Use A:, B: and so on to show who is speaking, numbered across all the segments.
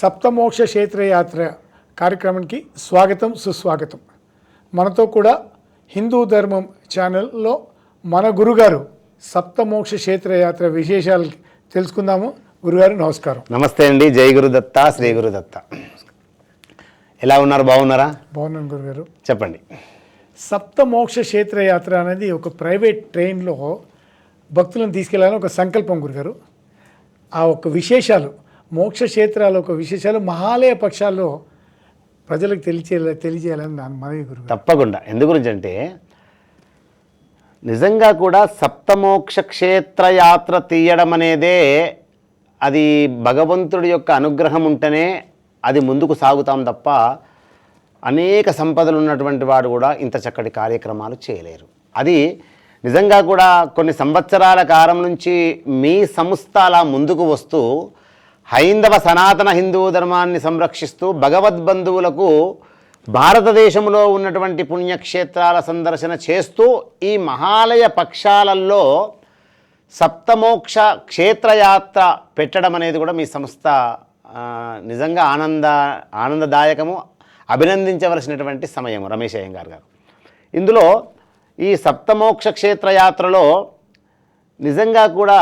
A: సప్తమోక్ష క్షేత్రయాత్ర కార్యక్రమానికి స్వాగతం సుస్వాగతం. మనతో కూడా హిందూ ధర్మం ఛానల్లో మన గురుగారు సప్తమోక్ష క్షేత్రయాత్ర విశేషాలు తెలుసుకుందాము. గురుగారు నమస్కారం.
B: నమస్తే అండి. జై గురుదత్త శ్రీ గురుదత్త. ఎలా ఉన్నారు? బాగున్నారా?
A: బాగున్నాను గురుగారు.
B: చెప్పండి.
A: సప్తమోక్ష క్షేత్రయాత్ర అనేది ఒక ప్రైవేట్ ట్రైన్లో భక్తులను తీసుకెళ్ళాలని ఒక సంకల్పం గురుగారు. ఆ ఒక విశేషాలు మోక్ష క్షేత్రాల ఒక విశేషాలు మహాలయ పక్షాల్లో ప్రజలకు తెలియచే తెలియజేయాలని దాని మనవి గురు
B: తప్పకుండా. ఎందు గురించి అంటే నిజంగా కూడా సప్తమోక్ష క్షేత్ర యాత్ర తీయడం అనేదే అది భగవంతుడి యొక్క అనుగ్రహం ఉంటేనే అది ముందుకు సాగుతాం తప్ప అనేక సంపదలు ఉన్నటువంటి వాడు కూడా ఇంత చక్కటి కార్యక్రమాలు చేయలేరు. అది నిజంగా కూడా కొన్ని సంవత్సరాల కాలం నుంచి మీ సంస్థ అలా ముందుకు వస్తూ హైందవ సనాతన హిందూ ధర్మాన్ని సంరక్షిస్తూ భగవద్బంధువులకు భారతదేశంలో ఉన్నటువంటి పుణ్యక్షేత్రాల సందర్శన చేస్తూ ఈ మహాలయ పక్షాలలో సప్తమోక్ష క్షేత్రయాత్ర పెట్టడం అనేది కూడా మీ సంస్థ నిజంగా ఆనంద ఆనందదాయకము అభినందించవలసినటువంటి సమయం రమేష్ అయ్యంగార్ గారు. ఇందులో ఈ సప్తమోక్ష క్షేత్రయాత్రలో నిజంగా కూడా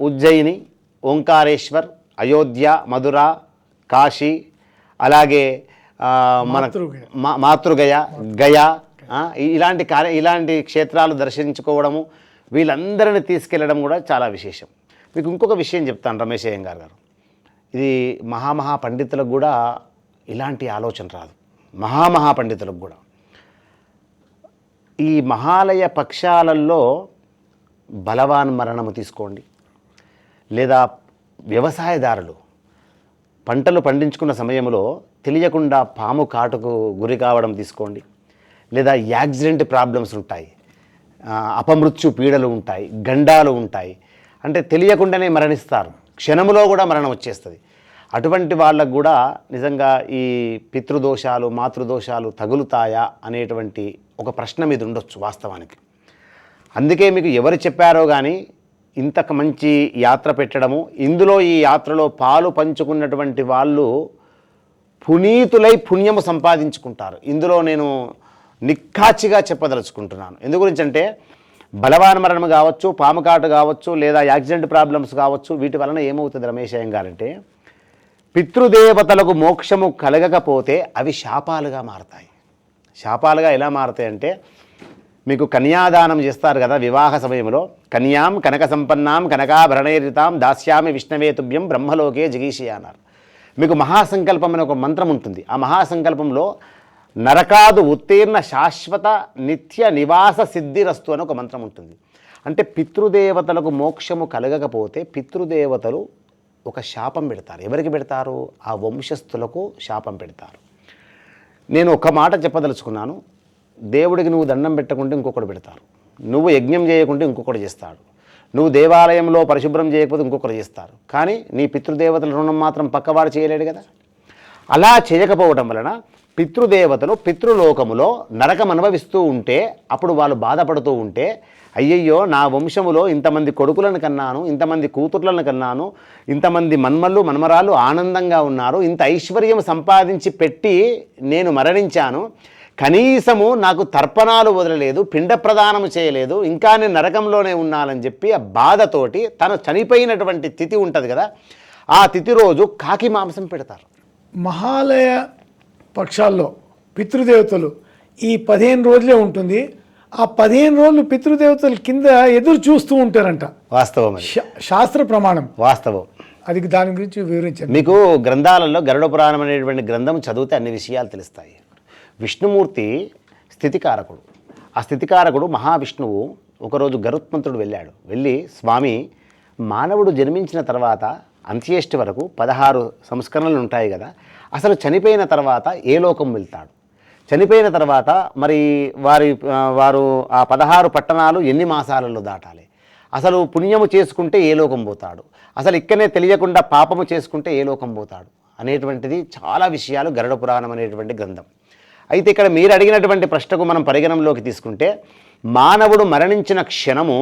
B: ఉజ్జయిని ఓంకారేశ్వర్ అయోధ్య మధుర కాశీ అలాగే మన
A: మాతృగయ.
B: గయ ఇలాంటి కార్య ఇలాంటి క్షేత్రాలు దర్శించుకోవడము వీళ్ళందరిని తీసుకెళ్ళడం కూడా చాలా విశేషం. మీకు ఇంకొక విషయం చెప్తాను రమేష్ అయ్యంగార్ గారు ఇది మహామహా పండితులకు కూడా ఇలాంటి ఆలోచన రాదు. మహామహా పండితులకు కూడా. ఈ మహాలయ పక్షాలలో బలవాన్ మరణము తీసుకోండి. లేదా వ్యవసాయదారులు పంటలు పండించుకున్న సమయంలో తెలియకుండా పాము కాటుకు గురి కావడం తీసుకోండి. లేదా యాక్సిడెంట్ ప్రాబ్లమ్స్ ఉంటాయి. అపమృత్యు పీడలు ఉంటాయి గండాలు ఉంటాయి. అంటే తెలియకుండానే మరణిస్తారు. క్షణములో కూడా మరణం వచ్చేస్తుంది. అటువంటి వాళ్ళకు కూడా నిజంగా ఈ పితృదోషాలు మాతృదోషాలు తగులుతాయా అనేటువంటి ఒక ప్రశ్న మీద ఉండొచ్చు వాస్తవానికి. అందుకే మీకు ఎవరు చెప్పారో కానీ ఇంతకు మంచి యాత్ర పెట్టడము ఇందులో ఈ యాత్రలో పాలు పంచుకున్నటువంటి వాళ్ళు పునీతులై పుణ్యము సంపాదించుకుంటారు. ఇందులో నేను నిక్కాచిగా చెప్పదలుచుకుంటున్నాను. ఎందు గురించి అంటే బలవాన మరణం కావచ్చు పాముకాటు కావచ్చు లేదా యాక్సిడెంట్ ప్రాబ్లమ్స్ కావచ్చు వీటి వలన ఏమవుతుంది రమేష్ అయ్యం గారంటే పితృదేవతలకు మోక్షము కలగకపోతే అవి శాపాలుగా మారతాయి. శాపాలుగా ఎలా మారతాయంటే మీకు కన్యాదానం చేస్తారు కదా వివాహ సమయంలో. కన్యాం కనక సంపన్నాం కనకాభరణైరితాం దాస్యామి విష్ణవేతుభ్యం బ్రహ్మలోకే జగీషి అన్నారు. మీకు మహాసంకల్పం అనే ఒక మంత్రం ఉంటుంది. ఆ మహాసంకల్పంలో నరకాదు ఉత్తీర్ణ శాశ్వత నిత్య నివాస సిద్ధిరస్తు అని ఒక మంత్రం ఉంటుంది. అంటే పితృదేవతలకు మోక్షము కలగకపోతే పితృదేవతలు ఒక శాపం పెడతారు. ఎవరికి పెడతారు? ఆ వంశస్థులకు శాపం పెడతారు. నేను ఒక మాట చెప్పదలుచుకున్నాను. దేవుడికి నువ్వు దండం పెట్టకుంటే ఇంకొకటి పెడతారు. నువ్వు యజ్ఞం చేయకుంటే ఇంకొకటి చేస్తాడు. నువ్వు దేవాలయంలో పరిశుభ్రం చేయకపోతే ఇంకొకరు చేస్తారు. కానీ నీ పితృదేవతల రుణం మాత్రం పక్కవాడు చేయలేడు కదా? అలా చేయకపోవడం వలన పితృదేవతలు పితృలోకములో నరకం అనుభవిస్తూ ఉంటే అప్పుడు వాళ్ళు బాధపడుతూ ఉంటే అయ్యయ్యో నా వంశములో ఇంతమంది కొడుకులను కన్నాను ఇంతమంది కూతుర్లను కన్నాను ఇంతమంది మన్మళ్ళు మన్మరాలు ఆనందంగా ఉన్నారు ఇంత ఐశ్వర్యం సంపాదించి పెట్టి నేను మరణించాను కనీసము నాకు తర్పణాలు వదలలేదు పిండ ప్రదానము చేయలేదు ఇంకా నేను నరకంలోనే ఉన్నానని చెప్పి ఆ బాధతోటి తను చనిపోయినటువంటి తిథి ఉంటుంది కదా ఆ తిథి రోజు కాకి మాంసం పెడతారు.
A: మహాలయ పక్షాల్లో పితృదేవతలు ఈ పదిహేను రోజులే ఉంటుంది. ఆ పదిహేను రోజులు పితృదేవతలు కింద ఎదురు చూస్తూ ఉంటారంట.
B: వాస్తవం
A: శాస్త్ర ప్రమాణం.
B: వాస్తవం.
A: అది దాని గురించి వివరించండి.
B: మీకు గ్రంథాలలో గరుడ పురాణం అనేటువంటి గ్రంథం చదివితే అన్ని విషయాలు తెలుస్తాయి. విష్ణుమూర్తి స్థితికారకుడు. ఆ స్థితికారకుడు మహావిష్ణువు ఒకరోజు గరుత్మంతుడు వెళ్ళాడు. వెళ్ళి స్వామి మానవుడు జన్మించిన తర్వాత అంత్యేష్టి వరకు పదహారు సంస్కరణలు ఉంటాయి కదా అసలు చనిపోయిన తర్వాత ఏ లోకం వెళ్తాడు? చనిపోయిన తర్వాత మరి వారి వారు ఆ పదహారు పట్టణాలు ఎన్ని మాసాలలో దాటాలి? అసలు పుణ్యము చేసుకుంటే ఏ లోకం పోతాడు? అసలు ఇక్కడనే తెలియకుండా పాపము చేసుకుంటే ఏ లోకం పోతాడు? అనేటువంటిది చాలా విషయాలు గరుడ పురాణం అనేటువంటి గ్రంథం. అయితే ఇక్కడ మీరు అడిగినటువంటి ప్రశ్నకు మనం పరిగణంలోకి తీసుకుంటే మానవుడు మరణించిన క్షణము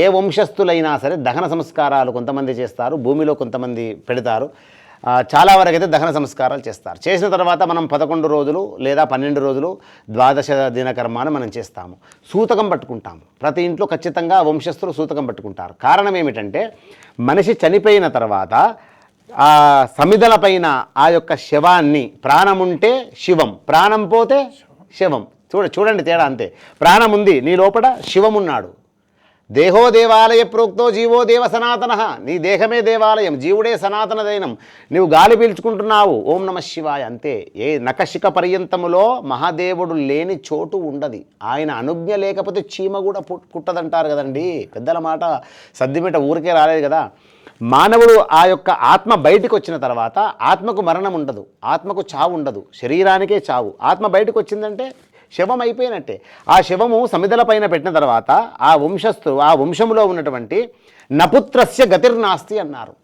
B: ఏ వంశస్థులైనా సరే దహన సంస్కారాలు కొంతమంది చేస్తారు భూమిలో కొంతమంది పెడతారు. చాలా వరకు అయితే దహన సంస్కారాలు చేస్తారు. చేసిన తర్వాత మనం పదకొండు రోజులు లేదా పన్నెండు రోజులు ద్వాదశ దినకర్మాన్ని మనం చేస్తాము. సూతకం పట్టుకుంటాము. ప్రతి ఇంట్లో ఖచ్చితంగా వంశస్థులు సూతకం పట్టుకుంటారు. కారణం ఏమిటంటే మనిషి చనిపోయిన తర్వాత ఆ సమిధల పైన ఆ యొక్క శవాన్ని ప్రాణం ఉంటే శివం. ప్రాణం పోతే శివం. చూడ చూడండి తేడా అంతే. ప్రాణం ఉంది నీ లోపల శివమున్నాడు. దేహో దేవాలయ ప్రోక్తో జీవో దేవ సనాతన. నీ దేహమే దేవాలయం జీవుడే సనాతన దైనం. నువ్వు గాలి పీల్చుకుంటున్నావు ఓం నమ శివాయ అంతే. ఏ నకశిక పర్యంతములో మహాదేవుడు లేని చోటు ఉండదు. ఆయన అనుజ్ఞ లేకపోతే చీమ కూడా పుట్టదంటారు కదండి. పెద్దల మాట సద్దిమిట ఊరికే రాలేదు కదా. మానవుడు ఆ యొక్క ఆత్మ బయటికి వచ్చిన తర్వాత ఆత్మకు మరణం ఉండదు ఆత్మకు చావు ఉండదు శరీరానికే చావు. ఆత్మ బయటకు వచ్చిందంటే శవం అయిపోయినట్టే. ఆ శవము సమిధల పైన పెట్టిన తర్వాత ఆ వంశస్థు ఆ వంశములో ఉన్నటువంటి నపుత్రస్య గతిర్నాస్తి అన్నారు.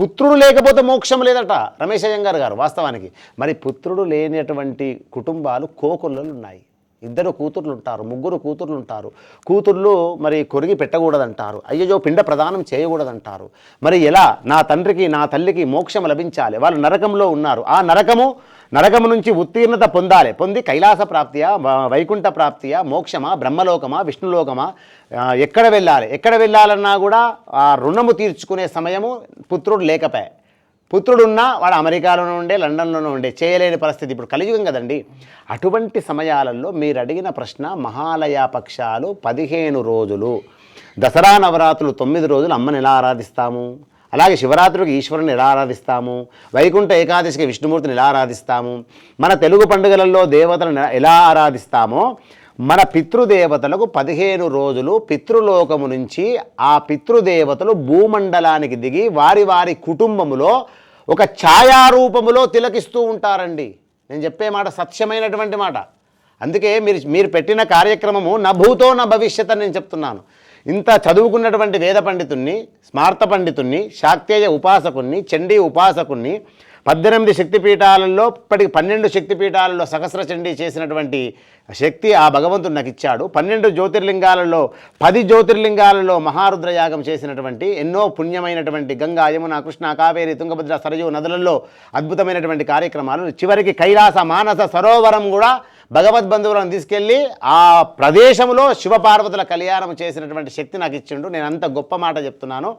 B: పుత్రుడు లేకపోతే మోక్షం లేదట రమేష్ అయ్యంగారు గారు వాస్తవానికి. మరి పుత్రుడు లేనటువంటి కుటుంబాలు కోకొల్లలు ఉన్నాయి. ఇద్దరు కూతుర్లు ఉంటారు ముగ్గురు కూతుర్లు ఉంటారు కూతుర్లు మరి కొరిగి పెట్టకూడదంటారు. అయ్యో పిండ ప్రదానం చేయకూడదంటారు. మరి ఎలా? నా తండ్రికి నా తల్లికి మోక్షం లభించాలి. వాళ్ళు నరకంలో ఉన్నారు. ఆ నరకము నరకము నుంచి ఉత్తీర్ణత పొందాలి. పొంది కైలాస ప్రాప్తియా వైకుంఠ ప్రాప్తియా మోక్షమా బ్రహ్మలోకమా విష్ణులోకమా ఎక్కడ వెళ్ళాలి? ఎక్కడ వెళ్ళాలన్నా కూడా ఆ రుణము తీర్చుకునే సమయము పుత్రుడు లేకపోయా. పుత్రుడున్నా వాడు అమెరికాలోనే ఉండే లండన్లోనే ఉండే చేయలేని పరిస్థితి. ఇప్పుడు కలియుగం కదండి. అటువంటి సమయాలలో మీరు అడిగిన ప్రశ్న మహాలయ పక్షాలు పదిహేను రోజులు దసరా నవరాత్రులు తొమ్మిది రోజులు అమ్మని ఎలా ఆరాధిస్తాము? అలాగే శివరాత్రికి ఈశ్వరుని ఎలా ఆరాధిస్తాము? వైకుంఠ ఏకాదశికి విష్ణుమూర్తిని ఎలా ఆరాధిస్తాము? మన తెలుగు పండుగలలో దేవతలను ఎలా ఆరాధిస్తామో మన పితృదేవతలకు పదిహేను రోజులు పితృలోకము నుంచి ఆ పితృదేవతలు భూమండలానికి దిగి వారి వారి కుటుంబములో ఒక ఛాయారూపములో తిలకిస్తూ ఉంటారండి. నేను చెప్పే మాట సత్యమైనటువంటి మాట. అందుకే మీరు మీరు పెట్టిన కార్యక్రమము నా భూతో నా భవిష్యత్ అని నేను చెప్తున్నాను. ఇంత చదువుకున్నటువంటి వేద పండితుణ్ణి స్మార్త పండితుణ్ణి శాక్తేయ ఉపాసకుణ్ణి చండీ ఉపాసకుణ్ణి పద్దెనిమిది శక్తిపీఠాలలో ఇప్పటికి పన్నెండు శక్తిపీఠాలలో సహస్ర చండీ చేసినటువంటి శక్తి ఆ భగవంతుడు నాకు ఇచ్చాడు పన్నెండు జ్యోతిర్లింగాలలో పది జ్యోతిర్లింగాలలో మహారుద్ర యాగం చేసినటువంటి ఎన్నో పుణ్యమైనటువంటి గంగా యమున కృష్ణ కావేరి తుంగభద్ర సరయు నదులలో అద్భుతమైనటువంటి కార్యక్రమాలు. చివరికి కైలాస మానస సరోవరం కూడా భగవద్బంధువులను తీసుకెళ్ళి ఆ ప్రదేశంలో శివపార్వతుల కళ్యాణం చేసినటువంటి శక్తి నాకు ఇచ్చిండు నేను అంత గొప్ప మాట చెప్తున్నాను.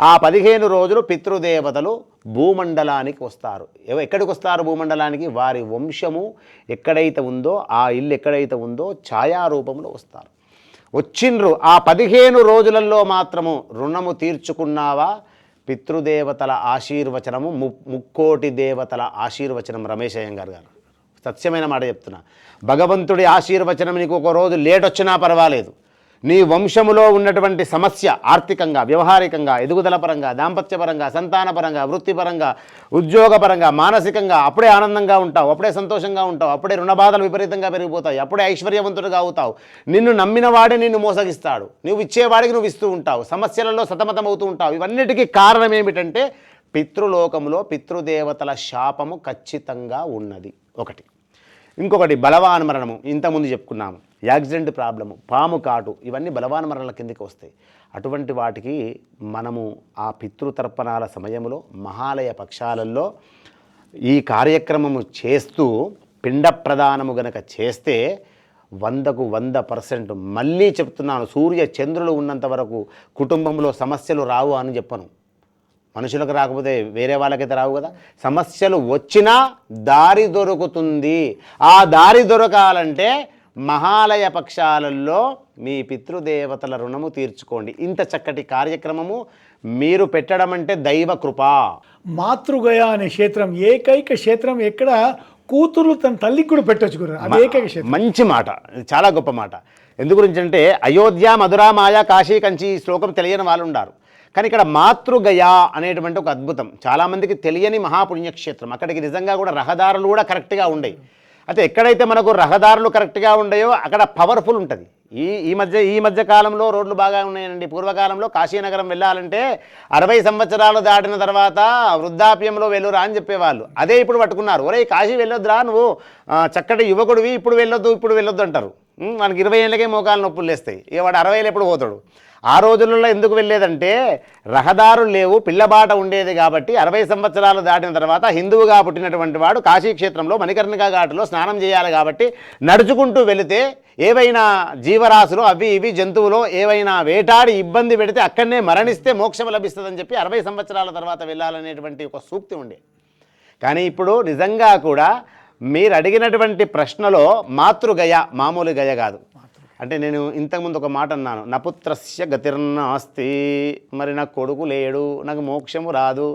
B: ఆ పదిహేను రోజులు పితృదేవతలు భూమండలానికి వస్తారు. ఎక్కడికి వస్తారు భూమండలానికి? వారి వంశము ఎక్కడైతే ఉందో ఆ ఇల్లు ఎక్కడైతే ఉందో ఛాయారూపంలో వస్తారు. వచ్చిండ్రు ఆ పదిహేను రోజులలో మాత్రము రుణము తీర్చుకున్నావా? పితృదేవతల ఆశీర్వచనము ము ముక్కోటి దేవతల ఆశీర్వచనం రమేష్ అయ్యంగారు గారు. సత్యమైన మాట చెప్తున్నా. భగవంతుడి ఆశీర్వచనం నీకు ఒక రోజు లేట్ వచ్చినా పర్వాలేదు. నీ వంశములో ఉన్నటువంటి సమస్య ఆర్థికంగా వ్యవహారికంగా ఎదుగుదల పరంగా దాంపత్యపరంగా సంతానపరంగా వృత్తిపరంగా ఉద్యోగపరంగా మానసికంగా అప్పుడే ఆనందంగా ఉంటావు అప్పుడే సంతోషంగా ఉంటావు అప్పుడే రుణ బాధలు విపరీతంగా పెరిగిపోతాయి అప్పుడే ఐశ్వర్యవంతుడుగా అవుతావు నిన్ను నమ్మిన వాడే నిన్ను మోసగిస్తాడు. నువ్వు ఇచ్చేవాడికి నువ్వు ఇస్తూ ఉంటావు. సమస్యలలో సతమతమవుతూ ఉంటావు. ఇవన్నిటికీ కారణం ఏమిటంటే పితృలోకములో పితృదేవతల శాపము ఖచ్చితంగా ఉన్నది. ఒకటి. ఇంకొకటి బలవాన్మరణము ఇంతకుముందు చెప్పుకున్నాము. యాక్సిడెంట్ ప్రాబ్లము పాము కాటు ఇవన్నీ బలవాన్ మరణాల కిందకి వస్తాయి. అటువంటి వాటికి మనము ఆ పితృతర్పణాల సమయంలో మహాలయ పక్షాలలో ఈ కార్యక్రమము చేస్తూ పిండ ప్రదానము గనక చేస్తే వందకు వంద పర్సెంట్ మళ్ళీ చెప్తున్నాను సూర్య చంద్రులు ఉన్నంత వరకు కుటుంబంలో సమస్యలు రావు అని చెప్పను. మనుషులకు రాకపోతే వేరే వాళ్ళకైతే రావు కదా. సమస్యలు వచ్చినా దారి దొరుకుతుంది. ఆ దారి దొరకాలంటే మహాలయ పక్షాలలో మీ పితృదేవతల రుణము తీర్చుకోండి. ఇంత చక్కటి కార్యక్రమము మీరు పెట్టడం అంటే దైవ కృప.
A: మాతృగయ అనే క్షేత్రం ఏకైక క్షేత్రం ఎక్కడ కూతురు తన తల్లికి కూడా పెట్టొచ్చు అది ఏకైక క్షేత్రం.
B: మంచి మాట. చాలా గొప్ప మాట. ఎందు గురించి అంటే అయోధ్య మధుర మాయ కాశీ కంచి ఈ శ్లోకం తెలియని వాళ్ళు ఉన్నారు కానీ ఇక్కడ మాతృగయ అనేటువంటి ఒక అద్భుతం. చాలామందికి తెలియని మహాపుణ్యక్షేత్రం. అక్కడికి నిజంగా కూడా రహదారులు కూడా కరెక్ట్గా ఉండేవి. అయితే ఎక్కడైతే మనకు రహదారులు కరెక్ట్గా ఉండయో అక్కడ పవర్ఫుల్ ఉంటుంది. ఈ ఈ మధ్య ఈ మధ్య కాలంలో రోడ్లు బాగా ఉన్నాయండి పూర్వకాలంలో కాశీనగరం వెళ్ళాలంటే అరవై సంవత్సరాలు దాటిన తర్వాత వృద్ధాప్యంలో వెళ్ళురా అని చెప్పేవాళ్ళు. అదే ఇప్పుడు పట్టుకున్నారు. ఒరే కాశీ వెళ్ళొద్దురా నువ్వు. చక్కటి యువకుడివి ఇప్పుడు వెళ్ళొద్దు ఇప్పుడు వెళ్ళొద్దు అంటారు. మనకి ఇరవై ఏళ్ళకే మోకాలు నొప్పులు లేస్తాయి. ఇక వాడు అరవై ఏళ్ళు ఎప్పుడు పోతాడు? ఆ రోజులలో ఎందుకు వెళ్ళేదంటే రహదారులు లేవు పిల్లబాట ఉండేది కాబట్టి అరవై సంవత్సరాలు దాటిన తర్వాత హిందువుగా పుట్టినటువంటి వాడు కాశీక్షేత్రంలో మణికర్ణికా ఘాటులో స్నానం చేయాలి కాబట్టి నడుచుకుంటూ వెళితే ఏవైనా జీవరాశులు అవి ఇవి జంతువులు ఏవైనా వేటాడి ఇబ్బంది పెడితే అక్కడనే మరణిస్తే మోక్షం లభిస్తుందని చెప్పి అరవై సంవత్సరాల తర్వాత వెళ్ళాలనేటువంటి ఒక సూక్తి ఉండే. కానీ ఇప్పుడు నిజంగా కూడా మీరు అడిగినటువంటి ప్రశ్నలో మాతృగయ మామూలు గయ కాదు. అంటే నేను ఇంతకుముందు ఒక మాట అన్నాను నపుత్రస్య గతిర్నాస్తి మరి నాకు కొడుకు లేడు నాకు మోక్షము రాదు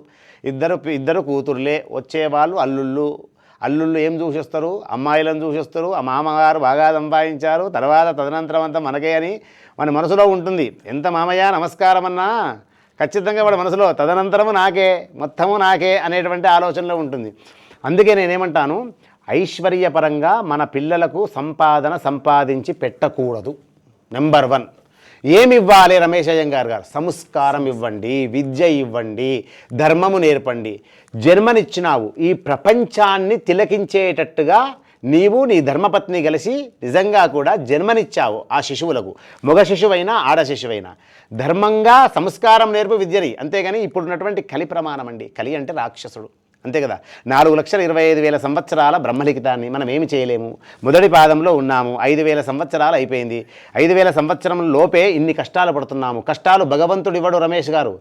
B: ఇద్దరు ఇద్దరు కూతుర్లే వచ్చేవాళ్ళు అల్లుళ్ళు అల్లుళ్ళు ఏం చూసేస్తారు? అమ్మాయిలను చూసేస్తారు ఆ మామగారు బాగా సంపాదించారు తర్వాత తదనంతరం అంతా మనకే అని మన మనసులో ఉంటుంది. ఎంత మామయ్య నమస్కారం అన్నా ఖచ్చితంగా వాడి మనసులో తదనంతరము నాకే మొత్తము నాకే అనేటువంటి ఆలోచనలో ఉంటుంది. అందుకే నేనేమంటాను ఐశ్వర్యపరంగా మన పిల్లలకు సంపాదన సంపాదించి పెట్టకూడదు. నెంబర్ వన్ ఏమి ఇవ్వాలి రమేష్ అయ్యంగారు గారు? సంస్కారం ఇవ్వండి విద్య ఇవ్వండి ధర్మము నేర్పండి. జన్మనిచ్చినావు ఈ ప్రపంచాన్ని తిలకించేటట్టుగా నీవు నీ ధర్మపత్ని కలిసి నిజంగా కూడా జన్మనిచ్చావు ఆ శిశువులకు. మగ శిశువైనా ఆడ శిశువైనా. ధర్మంగా సంస్కారం నేర్పు విద్యని. అంతేగాని ఇప్పుడున్నటువంటి కలి ప్రమాణం అండి. కలి అంటే రాక్షసుడు. అంతే కదా. నాలుగు లక్షల ఇరవై ఐదు వేల సంవత్సరాల బ్రహ్మలిఖితాన్ని మనం ఏమి చేయలేము? మొదటి పాదంలో ఉన్నాము. ఐదు వేల సంవత్సరాలు అయిపోయింది. ఐదు వేల సంవత్సరం లోపే ఇన్ని కష్టాలు పడుతున్నాము. కష్టాలు భగవంతుడు ఇవ్వడు రమేష్ గారు.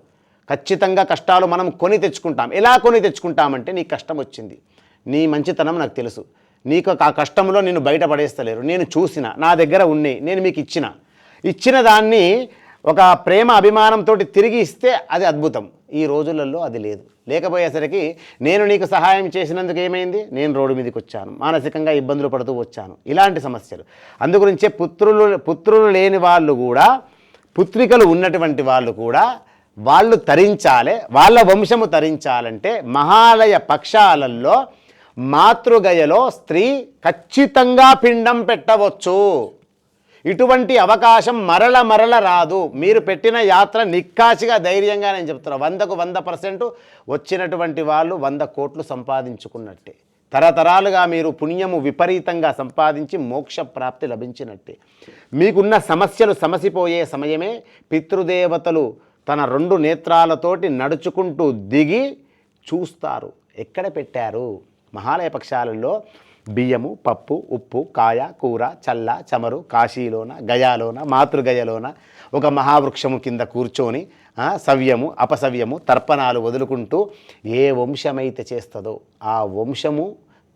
B: ఖచ్చితంగా కష్టాలు మనం కొని తెచ్చుకుంటాం. ఎలా కొని తెచ్చుకుంటామంటే నీకు కష్టం వచ్చింది. నీ మంచితనం నాకు తెలుసు. నీకు ఆ కష్టంలో నేను బయటపడేస్తలేరు నేను చూసిన నా దగ్గర ఉన్నాయి. నేను మీకు ఇచ్చిన. ఇచ్చిన దాన్ని ఒక ప్రేమ అభిమానంతో తిరిగి ఇస్తే అది అద్భుతం. ఈ రోజులలో అది లేదు. లేకపోయేసరికి నేను నీకు సహాయం చేసినందుకు ఏమైంది? నేను రోడ్డు మీదకి వచ్చాను. మానసికంగా ఇబ్బందులు పడుతూ వచ్చాను. ఇలాంటి సమస్యలు. అందుగురించే పుత్రులు పుత్రులు లేని వాళ్ళు కూడా పుత్రికలు ఉన్నటువంటి వాళ్ళు కూడా వాళ్ళు తరించాలి వాళ్ళ వంశము తరించాలంటే మహాలయ పక్షాలలో మాతృగయలో స్త్రీ ఖచ్చితంగా పిండం పెట్టవచ్చు. ఇటువంటి అవకాశం మరల మరల రాదు. మీరు పెట్టిన యాత్ర నిక్కాసిగా ధైర్యంగా నేను చెప్తున్నా. వందకు వంద పర్సెంట్ వచ్చినటువంటి వాళ్ళు వంద కోట్లు సంపాదించుకున్నట్టే. తరతరాలుగా మీరు పుణ్యము విపరీతంగా సంపాదించి మోక్ష ప్రాప్తి లభించినట్టే. మీకున్న సమస్యలు సమసిపోయే సమయమే పితృదేవతలు తన రెండు నేత్రాలతోటి నడుచుకుంటూ దిగి చూస్తారు. ఎక్కడ పెట్టారు? మహాలయ పక్షాలలో బియ్యము పప్పు ఉప్పు కాయ కూర చల్ల చమరు కాశీలోన గయాలోన మాతృగయలోన ఒక మహావృక్షము కింద కూర్చొని సవ్యము అపసవ్యము తర్పణాలు వదులుకుంటూ ఏ వంశమైతే చేస్తుందో ఆ వంశము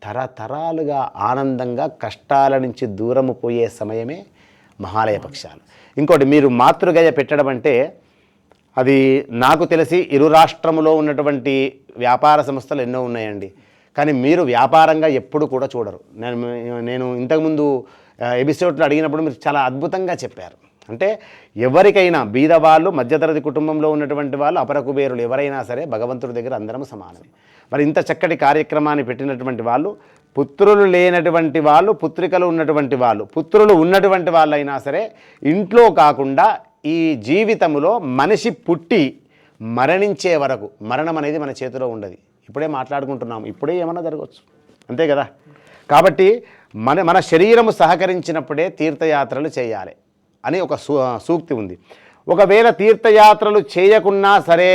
B: తరతరాలుగా ఆనందంగా కష్టాల నుంచి దూరము పోయే సమయమే మహాలయ పక్షాలు. ఇంకోటి మీరు మాతృగయ పెట్టడం అంటే అది నాకు తెలిసి ఇరు రాష్ట్రములో ఉన్నటువంటి వ్యాపార సంస్థలు ఎన్నో ఉన్నాయండి. కానీ మీరు వ్యాపారంగా ఎప్పుడు కూడా చూడరు. నేను నేను ఇంతకుముందు ఎపిసోడ్లో అడిగినప్పుడు మీరు చాలా అద్భుతంగా చెప్పారు. అంటే ఎవరికైనా బీదవాళ్ళు మధ్యతరగతి కుటుంబంలో ఉన్నటువంటి వాళ్ళు అపర కుబేరులు ఎవరైనా సరే భగవంతుడి దగ్గర అందరం సమానమే. మరి ఇంత చక్కటి కార్యక్రమాన్ని పెట్టినటువంటి వాళ్ళు పుత్రులు లేనటువంటి వాళ్ళు పుత్రికలు ఉన్నటువంటి వాళ్ళు పుత్రులు ఉన్నటువంటి వాళ్ళైనా సరే ఇంట్లో కాకుండా ఈ జీవితంలో మనిషి పుట్టి మరణించే వరకు మరణం అనేది మన చేతిలో ఉండదు. ఇప్పుడే మాట్లాడుకుంటున్నాం. ఇప్పుడే ఏమన్నా జరగవచ్చు. అంతే కదా? కాబట్టి మన మన శరీరము సహకరించినప్పుడే తీర్థయాత్రలు చేయాలి అని ఒక సూ సూక్తి ఉంది. ఒకవేళ తీర్థయాత్రలు చేయకున్నా సరే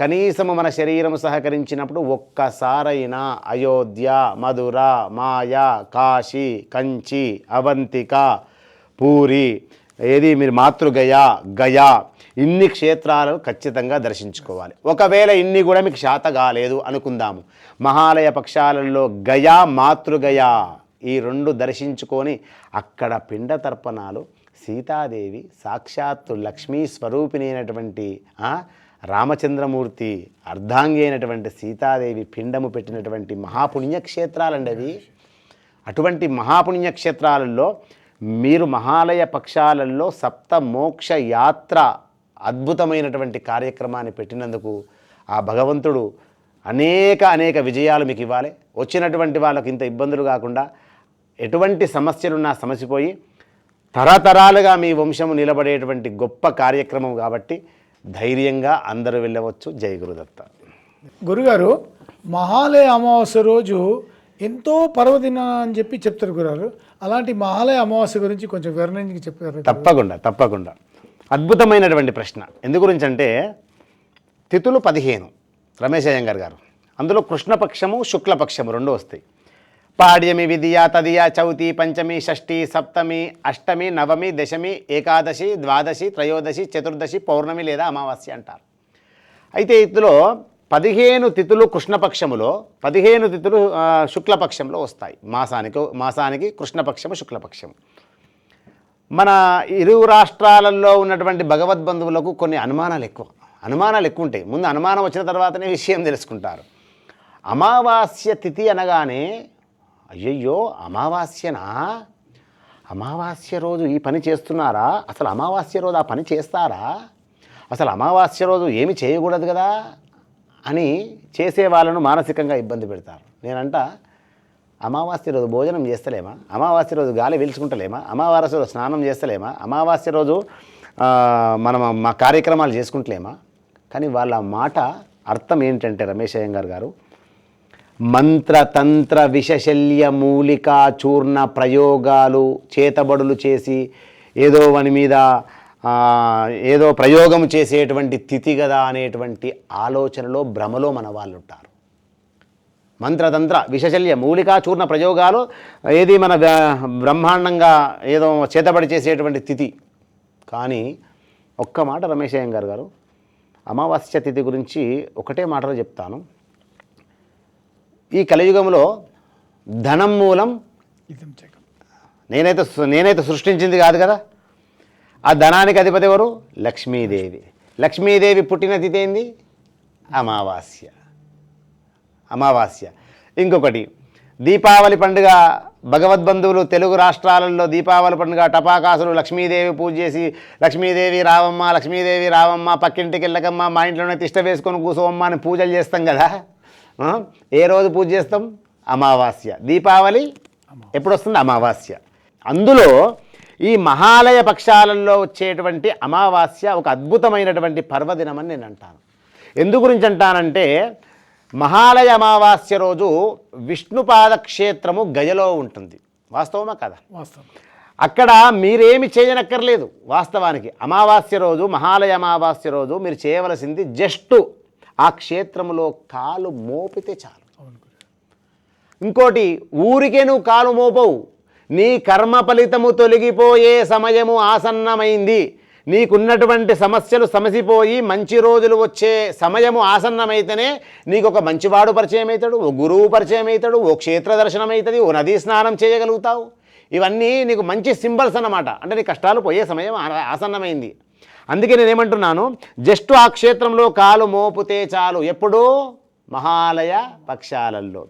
B: కనీసము మన శరీరం సహకరించినప్పుడు ఒక్కసారైనా అయోధ్య మధుర మాయ కాశీ కంచి అవంతిక పూరి ఏది మీరు మాతృగయ గయా ఇన్ని క్షేత్రాలు ఖచ్చితంగా దర్శించుకోవాలి. ఒకవేళ ఇన్ని కూడా మీకు శాత కాలేదు అనుకుందాము. మహాలయ పక్షాలలో గయా మాతృగయా ఈ రెండు దర్శించుకొని అక్కడ పిండ తర్పణాలు సీతాదేవి సాక్షాత్తు లక్ష్మీ స్వరూపిణి అయినటువంటి రామచంద్రమూర్తి అర్ధాంగి అయినటువంటి సీతాదేవి పిండము పెట్టినటువంటి మహాపుణ్యక్షేత్రాలండి అవి. అటువంటి మహాపుణ్యక్షేత్రాలలో మీరు మహాలయ పక్షాలలో సప్త మోక్ష యాత్ర అద్భుతమైనటువంటి కార్యక్రమాన్ని పెట్టినందుకు ఆ భగవంతుడు అనేక అనేక విజయాలు మీకు ఇవ్వాలి. వచ్చినటువంటి వాళ్ళకు ఇంత ఇబ్బందులు కాకుండా ఎటువంటి సమస్యలున్నా సమసిపోయి తరతరాలుగా మీ వంశము నిలబడేటువంటి గొప్ప కార్యక్రమం కాబట్టి ధైర్యంగా అందరూ వెళ్ళవచ్చు. జై గురుదత్త.
A: గురుగారు మహాలయ అమావాస్య రోజు ఎంతో పర్వదిన అని చెప్పి చెప్తారు గురుగారు. అలాంటి మహాలయ అమావాస్య గురించి కొంచెం వివరణకి చెప్పారు
B: తప్పకుండా తప్పకుండా. అద్భుతమైనటువంటి ప్రశ్న. ఎందు గురించి అంటే తిథులు పదిహేను రమేష్ అయ్యంగారు గారు. అందులో కృష్ణపక్షము శుక్లపక్షము రెండు వస్తాయి. పాడ్యమి విద్య తదియ చౌతి పంచమి షష్ఠి సప్తమి అష్టమి నవమి దశమి ఏకాదశి ద్వాదశి త్రయోదశి చతుర్దశి పౌర్ణమి లేదా అమావాస్య అంటారు. అయితే ఇందులో పదిహేను తిథులు కృష్ణపక్షములో పదిహేను తిథులు శుక్లపక్షంలో వస్తాయి. మాసానికి మాసానికి కృష్ణపక్షము శుక్లపక్షము. మన ఇరు రాష్ట్రాలలో ఉన్నటువంటి భగవద్బంధువులకు కొన్ని అనుమానాలు ఎక్కువ. అనుమానాలు ఎక్కువ ఉంటాయి ముందు అనుమానం వచ్చిన తర్వాతనే విషయం తెలుసుకుంటారు. అమావాస్య తిథి అనగానే అయ్యయ్యో అమావాస్యనా? అమావాస్య రోజు ఈ పని చేస్తున్నారా? అసలు అమావాస్య రోజు ఆ పని చేస్తారా? అసలు అమావాస్య రోజు ఏమి చేయకూడదు కదా? అని చేసే వాళ్ళను మానసికంగా ఇబ్బంది పెడతారు. నేనంట అమావాస్య రోజు భోజనం చేస్తలేమా? అమావాస్య రోజు గాలి పీల్చుకుంటలేమా? అమావాస్య రోజు స్నానం చేస్తలేమా? అమావాస్య రోజు మనం మా కార్యక్రమాలు చేసుకుంటలేమా? కానీ వాళ్ళ మాట అర్థం ఏంటంటే రమేష్ అయ్యంగార్ గారు మంత్రతంత్ర విషశల్య మూలికా చూర్ణ ప్రయోగాలు చేతబడులు చేసి ఏదో వాని మీద ఏదో ప్రయోగం చేసేటువంటి తిథి కదా అనేటువంటి ఆలోచనలో భ్రమలో మన వాళ్ళు ఉంటారు మంత్రతంత్ర విషశల్య మూలికా చూర్ణ ప్రయోగాలు ఏది మన బ్ర- బ్రహ్మాండంగా ఏదో చేతబడి చేసేటువంటి తిథి. కానీ ఒక్క మాట రమేష్ అయ్యంగార్ గారు అమావాస్య తిథి గురించి ఒకటే మాటలో చెప్తాను. ఈ కలియుగంలో ధనం మూలం నేనైతే నేనైతే సృష్టించింది కాదు కదా. ఆ ధనానికి అధిపతి ఎవరు? లక్ష్మీదేవి. లక్ష్మీదేవి పుట్టిన తిథి ఏంది? అమావాస్య. అమావాస్య. ఇంకొకటి దీపావళి పండుగ భగవద్బంధువులు తెలుగు రాష్ట్రాలలో దీపావళి పండుగ టపాకాసులు లక్ష్మీదేవి పూజ చేసి లక్ష్మీదేవి రావమ్మ లక్ష్మీదేవి రావమ్మ పక్కింటికి వెళ్ళకమ్మ మా ఇంట్లోనే తిష్ట వేసుకొని కూసోమ్మ అని పూజలు చేస్తాం కదా? ఏ రోజు పూజ చేస్తాం? అమావాస్య. దీపావళి ఎప్పుడు వస్తుంది అమావాస్య. అందులో ఈ మహాలయ పక్షాలలో వచ్చేటువంటి అమావాస్య ఒక అద్భుతమైనటువంటి పర్వదినమని నేను అంటాను. ఎందు గురించి అంటానంటే మహాలయ అమావాస్య రోజు విష్ణుపాద క్షేత్రము గయలో ఉంటుంది. వాస్తవమా కదా?
A: వాస్తవం.
B: అక్కడ మీరేమి చేయనక్కర్లేదు వాస్తవానికి. అమావాస్య రోజు మహాలయ అమావాస్య రోజు మీరు చేయవలసింది జస్ట్ ఆ క్షేత్రములో కాలు మోపితే చాలు. ఇంకోటి ఊరికే నువ్వు కాలు మోపవు. నీ కర్మ ఫలితము తొలగిపోయే సమయము ఆసన్నమైంది. నీకున్నటువంటి సమస్యలు సమసిపోయి మంచి రోజులు వచ్చే సమయము ఆసన్నమైతేనే నీకు ఒక మంచివాడు పరిచయం అవుతాడు ఓ గురువు పరిచయం అవుతాడు ఓ క్షేత్ర దర్శనం అవుతుంది ఓ నదీ స్నానం చేయగలుగుతావు. ఇవన్నీ నీకు మంచి సింబల్స్ అన్నమాట. అంటే నీ కష్టాలు పోయే సమయం ఆసన్నమైంది. అందుకే నేనేమంటున్నాను జస్ట్ ఆ క్షేత్రంలో కాలు మోపుతే చాలు ఎప్పుడు మహాలయ పక్షాలల్లో.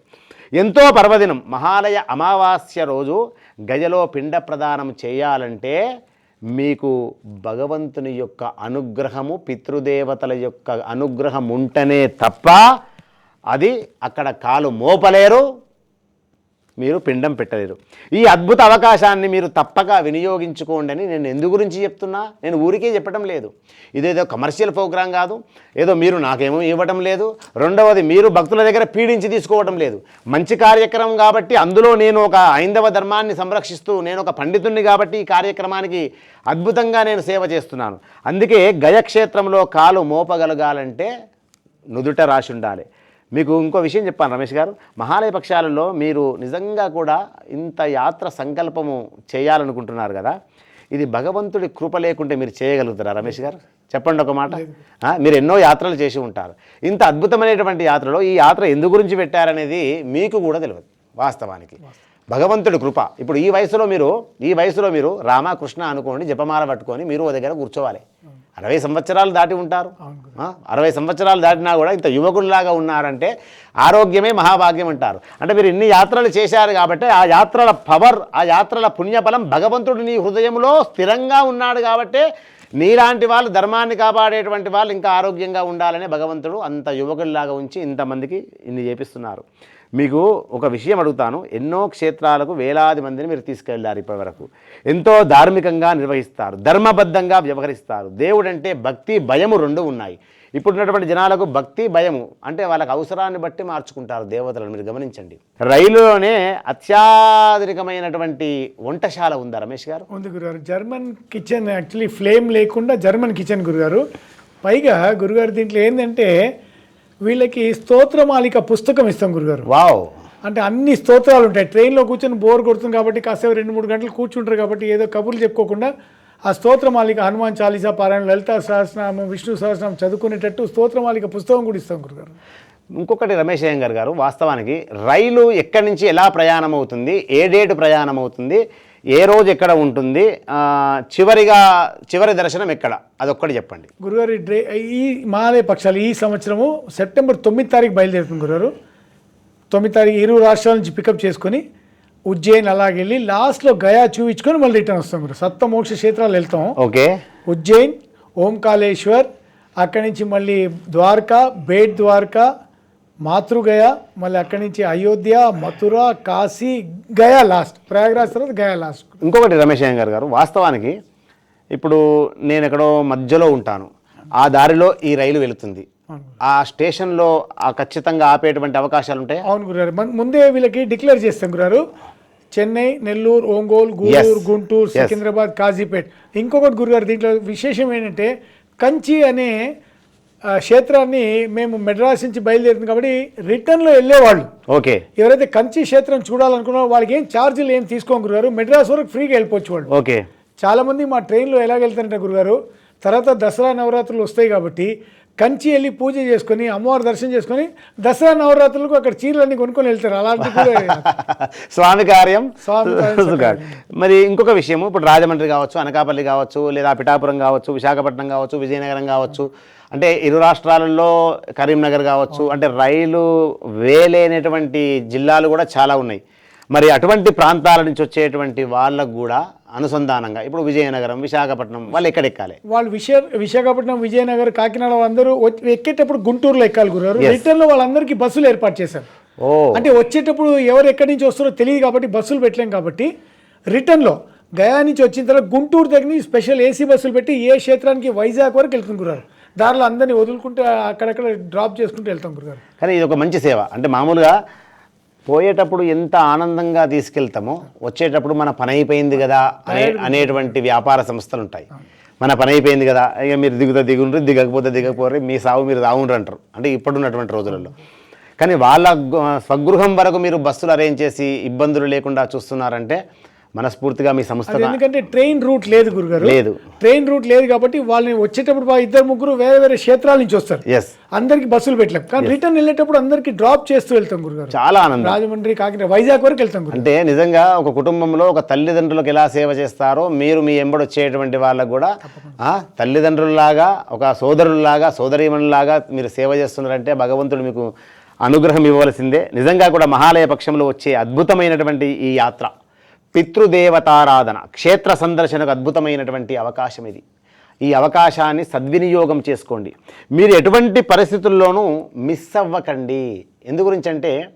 B: ఎంతో పర్వదినం మహాలయ అమావాస్య రోజు గజలో పిండ ప్రదానం చేయాలంటే మీకు భగవంతుని యొక్క అనుగ్రహము పితృదేవతల యొక్క అనుగ్రహం ఉంటేనే తప్ప అది అక్కడ కాలు మోపలేరు. మీరు పిండం పెట్టలేరు. ఈ అద్భుత అవకాశాన్ని మీరు తప్పక వినియోగించుకోండి అని నేను ఎందు గురించి చెప్తున్నా? నేను ఊరికే చెప్పడం లేదు. ఇదేదో కమర్షియల్ ప్రోగ్రాం కాదు. ఏదో మీరు నాకేమో ఇవ్వడం లేదు. రెండవది మీరు భక్తుల దగ్గర పీడించి తీసుకోవడం లేదు. మంచి కార్యక్రమం కాబట్టి అందులో నేను ఒక ఐందవ ధర్మాన్ని సంరక్షిస్తూ నేను ఒక పండితుణ్ణి కాబట్టి ఈ కార్యక్రమానికి అద్భుతంగా నేను సేవ చేస్తున్నాను. అందుకే గయక్షేత్రంలో కాలు మోపగలగాలంటే నుదుట రాసి ఉండాలి. మీకు ఇంకో విషయం చెప్పాను రమేష్ గారు. మహాలయ పక్షాలలో మీరు నిజంగా కూడా ఇంత యాత్ర సంకల్పము చేయాలనుకుంటున్నారు కదా. ఇది భగవంతుడి కృప లేకుంటే మీరు చేయగలుగుతారా రమేష్ గారు? చెప్పండి ఒక మాట. మీరు ఎన్నో యాత్రలు చేసి ఉంటారు. ఇంత అద్భుతమైనటువంటి యాత్రలో ఈ యాత్ర ఎందు గురించి పెట్టారనేది మీకు కూడా తెలియదు వాస్తవానికి. భగవంతుడి కృప. ఇప్పుడు ఈ వయసులో మీరు ఈ వయసులో మీరు రామకృష్ణ అనుకోండి జపమాల పట్టుకొని మీరు ఓ దగ్గర కూర్చోవాలి. అరవై సంవత్సరాలు దాటి ఉంటారు. అరవై సంవత్సరాలు దాటినా కూడా ఇంత యువకుల్లాగా ఉన్నారంటే ఆరోగ్యమే మహాభాగ్యం అంటారు. అంటే మీరు ఇన్ని యాత్రలు చేశారు కాబట్టి ఆ యాత్రల పవర్ ఆ యాత్రల పుణ్యఫలం భగవంతుడు నీ హృదయంలో స్థిరంగా ఉన్నాడు కాబట్టే నీలాంటి వాళ్ళు ధర్మాన్ని కాపాడేటువంటి వాళ్ళు ఇంకా ఆరోగ్యంగా ఉండాలని భగవంతుడు అంత యువకుల్లాగా ఉంచి ఇంతమందికి ఇన్ని చేపిస్తున్నారు. మీకు ఒక విషయం అడుగుతాను. ఎన్నో క్షేత్రాలకు వేలాది మందిని మీరు తీసుకెళ్ళారు ఇప్పటివరకు. ఎంతో ధార్మికంగా నిర్వహిస్తారు. ధర్మబద్ధంగా వ్యవహరిస్తారు. దేవుడంటే భక్తి భయము రెండు ఉన్నాయి. ఇప్పుడున్నటువంటి జనాలకు భక్తి భయము అంటే వాళ్ళకి అవసరాన్ని బట్టి మార్చుకుంటారు దేవతలను. మీరు గమనించండి. రైలులోనే అత్యాధునికమైనటువంటి వంటశాల ఉందా రమేష్ గారు.
A: ఉంది గురుగారు. జర్మన్ కిచెన్ యాక్చువల్లీ ఫ్లేమ్ లేకుండా జర్మన్ కిచెన్ గురుగారు. పైగా గురుగారు దీంట్లో ఏంటంటే వీళ్ళకి స్తోత్రమాలిక పుస్తకం ఇస్తాం గురుగారు.
B: వావ్.
A: అంటే అన్ని స్తోత్రాలు ఉంటాయి. ట్రైన్లో కూర్చొని బోర్ కొడుతుంది కాబట్టి కాసేపు రెండు మూడు గంటలు కూర్చుంటారు కాబట్టి ఏదో కబుర్లు చెప్పుకోకుండా ఆ స్తోత్రమాలిక హనుమాన్ చాలీసా పారాయణ లలిత సహస్రనామం విష్ణు సహస్రనామం చదువుకునేటట్టు స్తోత్రమాలిక పుస్తకం కూడా ఇస్తాం గురుగారు.
B: ఇంకొకటి రమేష్ అయ్యంగార్ గారు వాస్తవానికి రైలు ఎక్కడి నుంచి ఎలా ప్రయాణం అవుతుంది ఏ డేటు ప్రయాణం అవుతుంది ఏ రోజు ఎక్కడ ఉంటుంది? చివరిగా చివరి దర్శనం ఎక్కడ? అదొక్కటి చెప్పండి.
A: గురుగారు ఈ మాలయ పక్షాలు ఈ సంవత్సరము సెప్టెంబర్ తొమ్మిది తారీఖు బయలుదేరుతుంది గురుగారు. తొమ్మిది తారీఖు ఇరు రాష్ట్రాల నుంచి పికప్ చేసుకొని ఉజ్జయిన్ అలాగే వెళ్ళి లాస్ట్లో గయా చూపించుకొని మళ్ళీ రిటర్న్ వస్తాం గురు. సప్త మోక్ష క్షేత్రాలు వెళ్తాం.
B: ఓకే.
A: ఉజ్జయిన్ ఓంకాళేశ్వర్ అక్కడి నుంచి మళ్ళీ ద్వారకా బేట్ ద్వారకా మాతృగయ మళ్ళీ అక్కడి నుంచి అయోధ్య మథుర కాశీ గయా లాస్ట్. ప్రయాగరాజ్ తర్వాత గయా లాస్ట్.
B: ఇంకొకటి రమేష్ అయ్యంగార్ గారు వాస్తవానికి ఇప్పుడు నేను ఎక్కడో మధ్యలో ఉంటాను. ఆ దారిలో ఈ రైలు వెళుతుంది. ఆ స్టేషన్లో ఆ ఖచ్చితంగా ఆపేటువంటి అవకాశాలు ఉంటాయి?
A: అవును గురుగారు. మన- ముందే వీళ్ళకి డిక్లేర్ చేస్తాం గురుగారు. చెన్నై నెల్లూరు ఒంగోలు గూడూరు గుంటూరు సికింద్రాబాద్ కాజీపేట్. ఇంకొకటి గురుగారు దీంట్లో విశేషం ఏంటంటే కంచి అనే క్షేత్రాన్ని మేము మెడ్రాస్ నుంచి బయలుదేరుతుంది కాబట్టి రిటర్న్లో వెళ్ళేవాళ్ళు.
B: ఓకే.
A: ఎవరైతే కంచి క్షేత్రం చూడాలనుకున్నారో వాళ్ళకి ఏం ఛార్జీలు ఏం తీసుకోం గురుగారు? మెడ్రాస్ వరకు ఫ్రీగా వెళ్ళిపోవచ్చు వాళ్ళు.
B: ఓకే.
A: చాలామంది మా ట్రైన్లో ఎలా వెళ్తారంటే గురుగారు? తర్వాత దసరా నవరాత్రులు వస్తాయి కాబట్టి కంచి వెళ్ళి పూజ చేసుకొని అమ్మవారి దర్శనం చేసుకొని దసరా నవరాత్రులకు అక్కడ చీరలన్నీ కొనుక్కొని వెళ్తారు. అలాంటి
B: స్వామి కార్యం.
A: స్వామి.
B: మరి ఇంకొక విషయము ఇప్పుడు రాజమండ్రి కావచ్చు అనకాపల్లి కావచ్చు లేదా పిఠాపురం కావచ్చు విశాఖపట్నం కావచ్చు విజయనగరం కావచ్చు అంటే ఇరు రాష్ట్రాలలో కరీంనగర్ కావచ్చు అంటే రైలు వేలేనటువంటి జిల్లాలు కూడా చాలా ఉన్నాయి. మరి అటువంటి ప్రాంతాల నుంచి వచ్చేటువంటి వాళ్ళకు కూడా అనుసంధానంగా ఇప్పుడు విజయనగరం విశాఖపట్నం వాళ్ళు ఎక్కడెక్కాలి?
A: వాళ్ళు విశా విశాఖపట్నం విజయనగరం కాకినాడ అందరూ ఎక్కేటప్పుడు గుంటూరులో ఎక్కాలి గురుగారు. రిటర్న్లో వాళ్ళందరికీ బస్సులు ఏర్పాటు చేశారు. అంటే వచ్చేటప్పుడు ఎవరు ఎక్కడి నుంచి వస్తారో తెలియదు కాబట్టి బస్సులు పెట్టలేం కాబట్టి రిటర్న్లో గయా నుంచి వచ్చిన తర్వాత గుంటూరు దగ్గర నుంచి స్పెషల్ ఏసీ బస్సులు పెట్టి ఏ క్షేత్రానికి వైజాగ్ వరకు వెళ్తుంది గురుగారు. దారిలో అందరినీ వదులుకుంటూ అక్కడక్కడ డ్రాప్ చేసుకుంటూ వెళ్తాం గురుగారు.
B: కానీ ఇది ఒక మంచి సేవ. అంటే మామూలుగా పోయేటప్పుడు ఎంత ఆనందంగా తీసుకెళ్తామో వచ్చేటప్పుడు మన పని అయిపోయింది కదా అనే అనేటువంటి వ్యాపార సంస్థలు ఉంటాయి. మన పని అయిపోయింది కదా ఇక మీరు దిగుతా దిగుండ్రు దిగకపోతే దిగకపోరే మీ సాగు మీరు దావుండ్రు అంటారు. అంటే ఇప్పుడున్నటువంటి రోజులలో. కానీ వాళ్ళ స్వగృహం వరకు మీరు బస్సులు అరేంజ్ చేసి ఇబ్బందులు లేకుండా చూస్తున్నారంటే మనస్ఫూర్తిగా మీ సంస్థ
A: ఎందుకంటే ట్రైన్ రూట్ లేదు గురుగారు.
B: లేదు.
A: ట్రైన్ రూట్ లేదు కాబట్టి వాళ్ళని వచ్చేటప్పుడు ఇద్దరు ముగ్గురు వేరే వేరే క్షేత్రాల నుంచి వస్తారు.
B: ఎస్
A: అందరికి బస్సులు పెట్టలేం. కానీ రిటర్న్ వెళ్ళేటప్పుడు అందరికి డ్రాప్ చేస్తూ వెళ్తాం గురుగారు.
B: చాలా ఆనందం.
A: రాజమండ్రి కాకినాడ వైజాగ్ వరకు వెళ్తాం
B: అంటే నిజంగా ఒక కుటుంబంలో ఒక తల్లిదండ్రులకు ఎలా సేవ చేస్తారో మీరు మీ ఎంబడి వచ్చేటువంటి వాళ్ళకు కూడా తల్లిదండ్రుల్లాగా ఒక సోదరుల్లాగా సోదరీమణులాగా మీరు సేవ చేస్తున్నారంటే భగవంతుడు మీకు అనుగ్రహం ఇవ్వవలసిందే. నిజంగా కూడా మహాలయ పక్షంలో వచ్చే అద్భుతమైనటువంటి ఈ యాత్ర. పితృదేవతారాధన క్షేత్ర సందర్శనకు అద్భుతమైనటువంటి అవకాశం ఇది. ఈ అవకాశాన్ని సద్వినియోగం చేసుకోండి. మీరు ఎటువంటి పరిస్థితుల్లోనూ మిస్ అవ్వకండి. ఎందు గురించంటే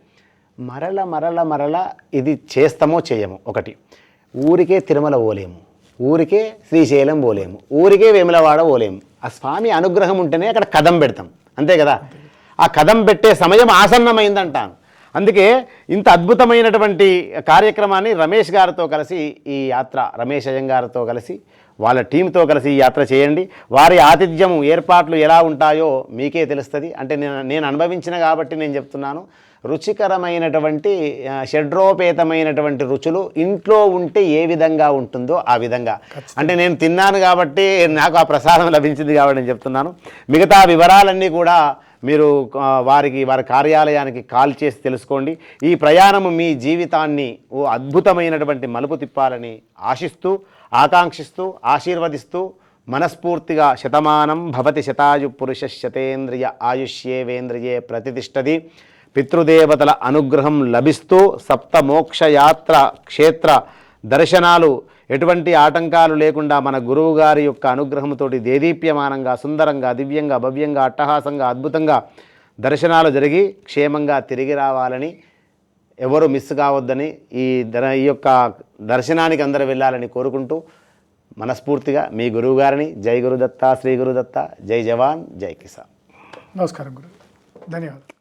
B: మరల మరల మరల ఇది చేస్తామో చేయము ఒకటి. ఊరికే తిరుమల పోలేము. ఊరికే శ్రీశైలం పోలేము. ఊరికే వేములవాడ పోలేము. ఆ స్వామి అనుగ్రహం ఉంటేనే అక్కడ కదం పెడతాం. అంతే కదా? ఆ కదం పెట్టే సమయం ఆసన్నమైందంటాను. అందుకే ఇంత అద్భుతమైనటువంటి కార్యక్రమాన్ని రమేష్ గారితో కలిసి ఈ యాత్ర రమేష్ అయ్యం గారితో కలిసి వాళ్ళ టీంతో కలిసి ఈ యాత్ర చేయండి. వారి ఆతిథ్యం ఏర్పాట్లు ఎలా ఉంటాయో మీకే తెలుస్తుంది. అంటే నేను నేను అనుభవించిన కాబట్టి నేను చెప్తున్నాను. రుచికరమైనటువంటి షడ్రోపేతమైనటువంటి రుచులు ఇంట్లో ఉంటే ఏ విధంగా ఉంటుందో ఆ విధంగా. అంటే నేను తిన్నాను కాబట్టి నాకు ఆ ప్రసాదం లభించింది కాబట్టి నేను చెప్తున్నాను. మిగతా వివరాలన్నీ కూడా మీరు వారికి వారి కార్యాలయానికి కాల్ చేసి తెలుసుకోండి. ఈ ప్రయాణము మీ జీవితాన్ని ఓ అద్భుతమైనటువంటి మలుపు తిప్పాలని ఆశిస్తూ ఆకాంక్షిస్తూ ఆశీర్వదిస్తూ మనస్ఫూర్తిగా శతమానం భవతి శతాయు పురుష శతేంద్రియ ఆయుష్యేవేంద్రియే ప్రతిష్టది. పితృదేవతల అనుగ్రహం లభిస్తూ సప్తమోక్షయాత్ర క్షేత్ర దర్శనాలు ఎటువంటి ఆటంకాలు లేకుండా మన గురువు గారి యొక్క అనుగ్రహంతోటి దేదీప్యమానంగా సుందరంగా దివ్యంగా భవ్యంగా అట్టహాసంగా అద్భుతంగా దర్శనాలు జరిగి క్షేమంగా తిరిగి రావాలని ఎవరు మిస్ కావద్దని ఈ దర ఈ యొక్క దర్శనానికి అందరూ వెళ్ళాలని కోరుకుంటూ మనస్ఫూర్తిగా మీ గురువుగారిని జై గురుదత్త శ్రీ గురుదత్త జై జవాన్ జై కిసాన్.
A: నమస్కారం గురు ధన్యవాదాలు.